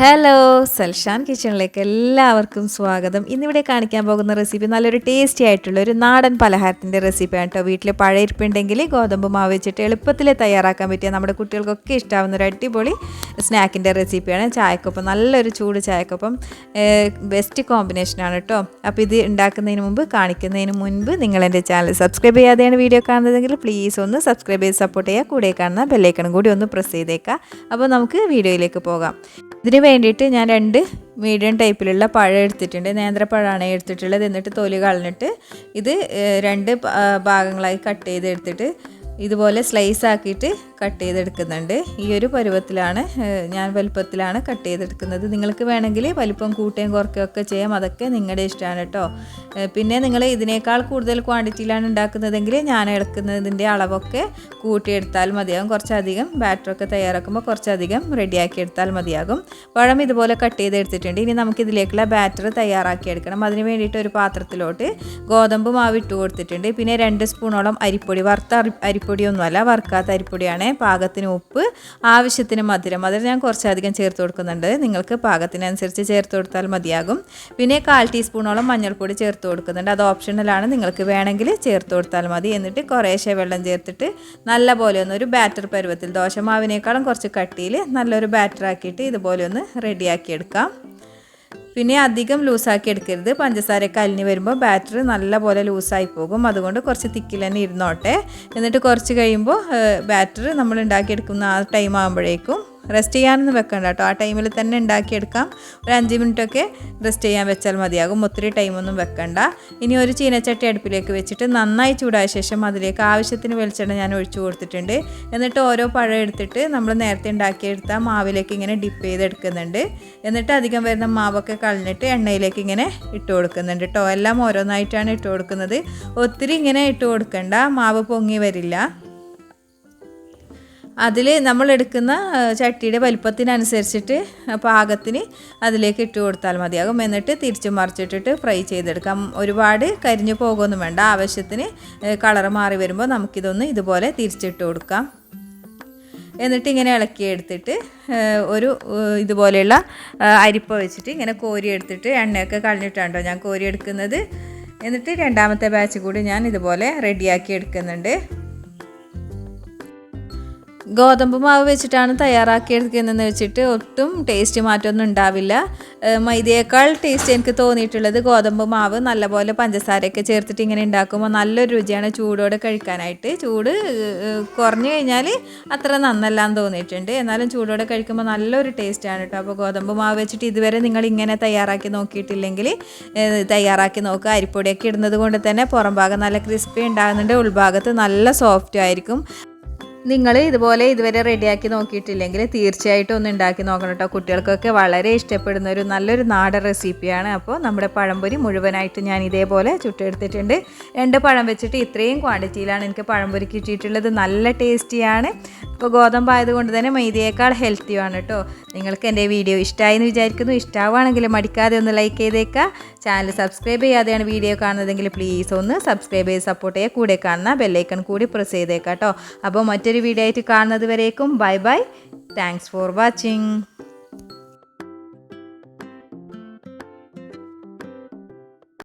Hello സൽഷാൻ കിച്ചണിലേക്ക് എല്ലാവർക്കും സ്വാഗതം. ഇന്നിവിടെ കാണിക്കാൻ പോകുന്ന റെസിപ്പി നല്ലൊരു ടേസ്റ്റി ആയിട്ടുള്ള ഒരു നാടൻ പലഹാരത്തിന്റെ റെസിപ്പിയാണ് കേട്ടോ വീട്ടിൽ പഴയിരിപ്പുണ്ടെങ്കിൽ ഗോതമ്പ് മാവ് വെച്ചിട്ട് എളുപ്പത്തിൽ തയ്യാറാക്കാൻ പറ്റിയ നമ്മുടെ കുട്ടികൾക്കൊക്കെ ഇഷ്ടാവുന്ന ഒരു അടിപൊളി സ്നാക്കിന്റെ റെസിപ്പിയാണ് ചായക്കൊപ്പം നല്ലൊരു ചൂട് ചായക്കൊപ്പം ബെസ്റ്റ് കോമ്പിനേഷനാണ് കേട്ടോ അപ്പോൾ ഇത് ഉണ്ടാക്കുന്നതിന് മുമ്പ് കാണിക്കുന്നതിന് മുൻപ് നിങ്ങൾ എന്റെ ചാനൽ സബ്സ്ക്രൈബ് ചെയ്യാതെയാണ് വീഡിയോ കാണുന്നതെങ്കിൽ പ്ലീസ് ഒന്ന് സബ്സ്ക്രൈബ് ചെയ്ത് സപ്പോർട്ട് ചെയ്യുക. കൂടെ കാണുന്ന ബെല്ലൈക്കണം കൂടി ഒന്ന് പ്രസ് ചെയ്തേക്കാം അപ്പോൾ നമുക്ക് വീഡിയോയിലേക്ക് പോകാം. ഇതിന് വേണ്ടിയിട്ട് ഞാൻ രണ്ട് മീഡിയം ടൈപ്പിലുള്ള പഴം എടുത്തിട്ടുണ്ട്. നേന്ത്രപ്പഴമാണ് എടുത്തിട്ടുള്ളത്. എന്നിട്ട് തൊലി കളഞ്ഞിട്ട് ഇത് രണ്ട് ഭാഗങ്ങളായി കട്ട് ചെയ്ത് എടുത്തിട്ട് ഇതുപോലെ സ്ലൈസ് ആക്കിയിട്ട് കട്ട് ചെയ്തെടുക്കുന്നുണ്ട്. ഈ ഒരു പരുവത്തിലാണ് ഞാൻ വലുപ്പത്തിലാണ് കട്ട് ചെയ്തെടുക്കുന്നത്. നിങ്ങൾക്ക് വേണമെങ്കിൽ വലിപ്പം കൂട്ടുകയും കുറയ്ക്കുകയും ഒക്കെ ചെയ്യാം. അതൊക്കെ നിങ്ങളുടെ ഇഷ്ടമാണ് കേട്ടോ. പിന്നെ നിങ്ങൾ ഇതിനേക്കാൾ കൂടുതൽ ക്വാണ്ടിറ്റിയിലാണ് ഉണ്ടാക്കുന്നതെങ്കിൽ ഞാൻ എടുക്കുന്നതിന്റെ അളവൊക്കെ കൂട്ടിയെടുത്താൽ മതിയാകും. കുറച്ചധികം ബാറ്ററൊക്കെ തയ്യാറാക്കുമ്പോൾ കുറച്ചധികം റെഡിയാക്കി എടുത്താൽ മതിയാകും. പഴം ഇതുപോലെ കട്ട് ചെയ്തെടുത്തിട്ടുണ്ട്. ഇനി നമുക്ക് ഇതിലേക്കുള്ള ബാറ്റർ തയ്യാറാക്കി എടുക്കണം അതിന് വേണ്ടിയിട്ട് ഒരു പാത്രത്തിലോട്ട് ഗോതമ്പ് മാവ് ഇട്ട് കൊടുത്തിട്ടുണ്ട്. പിന്നെ രണ്ട് സ്പൂണോളം അരിപ്പൊടി വറുത്ത അരിപ്പൊടിയൊന്നുമല്ല വറുക്കാത്ത അരിപ്പൊടിയാണ്. പാകത്തിന് ഉപ്പ് ആവശ്യത്തിന് മധുരം. മധുരം ഞാൻ കുറച്ചധികം ചേർത്ത് കൊടുക്കുന്നുണ്ട്. നിങ്ങൾക്ക് പാകത്തിനനുസരിച്ച് ചേർത്ത് കൊടുത്താൽ മതിയാകും. പിന്നെ കാൽ ടീസ്പൂണോളം മഞ്ഞൾപ്പൊടി ചേർത്ത് കൊടുക്കുന്നുണ്ട്. അത് ഓപ്ഷണലാണ്. നിങ്ങൾക്ക് വേണമെങ്കിൽ ചേർത്ത് കൊടുത്താൽ മതി. എന്നിട്ട് കുറേശ്ശെ വെള്ളം ചേർത്തിട്ട് നല്ല പോലെ ഒന്ന് ഒരു ബാറ്റർ പരുവത്തിൽ ദോശമാവിനേക്കാളും കുറച്ച് കട്ടിയിൽ നല്ലൊരു ബാറ്റർ ആക്കിയിട്ട് ഇതുപോലെ ഒന്ന് റെഡിയാക്കി എടുക്കാം പിന്നെ അധികം ലൂസാക്കി എടുക്കരുത്. പഞ്ചസാരയൊക്കെ അലിഞ്ഞ് വരുമ്പോൾ ബാറ്റർ നല്ലപോലെ ലൂസായി പോകും. അതുകൊണ്ട് കുറച്ച് തിക്കിൽ തന്നെ ഇരുന്നോട്ടെ. എന്നിട്ട് കുറച്ച് കഴിയുമ്പോൾ ബാറ്ററി നമ്മൾ ഉണ്ടാക്കിയെടുക്കുന്ന ആ ടൈം ആകുമ്പോഴേക്കും റെസ്റ്റ് ചെയ്യാനൊന്നും വെക്കണ്ട കേട്ടോ. ആ ടൈമിൽ തന്നെ ഉണ്ടാക്കിയെടുക്കാം. ഒരു അഞ്ച് മിനിറ്റൊക്കെ റെസ്റ്റ് ചെയ്യാൻ വെച്ചാൽ മതിയാകും. ഒത്തിരി ടൈമൊന്നും വെക്കണ്ട. ഇനി ഒരു ചീനച്ചട്ടി അടുപ്പിലേക്ക് വെച്ചിട്ട് നന്നായി ചൂടായ ശേഷം അതിലേക്ക് ആവശ്യത്തിന് വെളിച്ചെണ്ണ ഞാൻ ഒഴിച്ചു കൊടുത്തിട്ടുണ്ട്. എന്നിട്ട് ഓരോ പഴം എടുത്തിട്ട് നമ്മൾ നേരത്തെ ഉണ്ടാക്കിയെടുത്ത മാവിലേക്ക് ഇങ്ങനെ ഡിപ്പ് ചെയ്തെടുക്കുന്നുണ്ട്. എന്നിട്ട് അധികം വരുന്ന മാവൊക്കെ കളഞ്ഞിട്ട് എണ്ണയിലേക്ക് ഇങ്ങനെ ഇട്ട് കൊടുക്കുന്നുണ്ട് കേട്ടോ. എല്ലാം ഓരോന്നായിട്ടാണ് ഇട്ട് കൊടുക്കുന്നത്. ഒത്തിരി ഇങ്ങനെ ഇട്ട് കൊടുക്കണ്ട. മാവ് പൊങ്ങി വരില്ല. അതിൽ നമ്മൾ എടുക്കുന്ന ചട്ടിയുടെ വലിപ്പത്തിനനുസരിച്ചിട്ട് പാകത്തിന് അതിലേക്ക് ഇട്ട് കൊടുത്താൽ മതിയാകും. എന്നിട്ട് തിരിച്ചു മറിച്ചിട്ടിട്ട് ഫ്രൈ ചെയ്തെടുക്കാം. ഒരുപാട് കരിഞ്ഞു പോകുമൊന്നും വേണ്ട. ആവശ്യത്തിന് കളർ മാറി വരുമ്പോൾ നമുക്കിതൊന്ന് ഇതുപോലെ തിരിച്ചിട്ട് കൊടുക്കാം. എന്നിട്ട് ഇങ്ങനെ ഇളക്കി എടുത്തിട്ട് ഒരു ഇതുപോലെയുള്ള അരിപ്പ വെച്ചിട്ട് ഇങ്ങനെ കോരി എടുത്തിട്ട് എണ്ണയൊക്കെ കളഞ്ഞിട്ടാണ്ടോ ഞാൻ കോരി എടുക്കുന്നത്. എന്നിട്ട് രണ്ടാമത്തെ ബാച്ച് കൂടി ഞാൻ ഇതുപോലെ റെഡിയാക്കി എടുക്കുന്നുണ്ട്. ഗോതമ്പ് മാവ് വെച്ചിട്ടാണ് തയ്യാറാക്കിയെടുക്കുന്നതെന്ന് വെച്ചിട്ട് ഒട്ടും ടേസ്റ്റ് മാറ്റമൊന്നും ഉണ്ടാവില്ല. മൈദയേക്കാൾ ടേസ്റ്റ് എനിക്ക് തോന്നിയിട്ടുള്ളത് ഗോതമ്പ് മാവ് നല്ലപോലെ പഞ്ചസാരയൊക്കെ ചേർത്തിട്ട് ഇങ്ങനെ ഉണ്ടാക്കുമ്പോൾ നല്ലൊരു രുചിയാണ് ചൂടോടെ കഴിക്കാനായിട്ട്. ചൂട് കുറഞ്ഞു കഴിഞ്ഞാൽ അത്ര നന്നല്ലാന്ന് തോന്നിയിട്ടുണ്ട്. എന്നാലും ചൂടോടെ കഴിക്കുമ്പോൾ നല്ലൊരു ടേസ്റ്റാണ് കേട്ടോ അപ്പോൾ ഗോതമ്പ് മാവ് വെച്ചിട്ട് ഇതുവരെ നിങ്ങൾ ഇങ്ങനെ തയ്യാറാക്കി നോക്കിയിട്ടില്ലെങ്കിൽ തയ്യാറാക്കി നോക്കുക. അരിപ്പൊടിയൊക്കെ ഇടുന്നത് കൊണ്ട് തന്നെ പുറം ഭാഗം നല്ല ക്രിസ്പി ഉണ്ടാകുന്നുണ്ട് ഉൾഭാഗത്ത് നല്ല സോഫ്റ്റ് ആയിരിക്കും. നിങ്ങൾ ഇതുപോലെ ഇതുവരെ റെഡിയാക്കി നോക്കിയിട്ടില്ലെങ്കിൽ തീർച്ചയായിട്ടും ഒന്ന് ഉണ്ടാക്കി നോക്കണം കേട്ടോ കുട്ടികൾക്കൊക്കെ വളരെ ഇഷ്ടപ്പെടുന്ന ഒരു നല്ലൊരു നാടൻ റെസിപ്പിയാണ് അപ്പോൾ നമ്മുടെ പഴംപൊരി മുഴുവനായിട്ട് ഞാൻ ഇതേപോലെ ചുട്ടെടുത്തിട്ടുണ്ട്. രണ്ട് പഴം വെച്ചിട്ട് ഇത്രയും ക്വാണ്ടിറ്റിയിലാണ് എനിക്ക് പഴംപൊരി കിട്ടിയിട്ടുള്ളത്. നല്ല ടേസ്റ്റിയാണ് ഇപ്പോൾ ഗോതമ്പായതുകൊണ്ട് തന്നെ മൈദയേക്കാൾ ഹെൽത്തിയാണ് കേട്ടോ നിങ്ങൾക്ക് എന്റെ വീഡിയോ ഇഷ്ടമായി എന്ന് വിചാരിക്കുന്നു. ഇഷ്ടമാണെങ്കിൽ മടിക്കാതെ ഒന്ന് ലൈക്ക് ചെയ്തേക്കുക ചാനൽ സബ്സ്ക്രൈബ് ചെയ്യാതെയാണ് വീഡിയോ കാണുന്നതെങ്കിൽ പ്ലീസ് ഒന്ന് സബ്സ്ക്രൈബ് ചെയ്ത് സപ്പോർട്ട് ചെയ്യുക കൂടെ കാണുന്ന ബെല്ലൈക്കൺ കൂടി പ്രസ് ചെയ്തേക്കാം കേട്ടോ അപ്പോൾ മറ്റൊരു വീഡിയോ ആയിട്ട് കാണുന്നത് വരേക്കും bye bye. Thanks for watching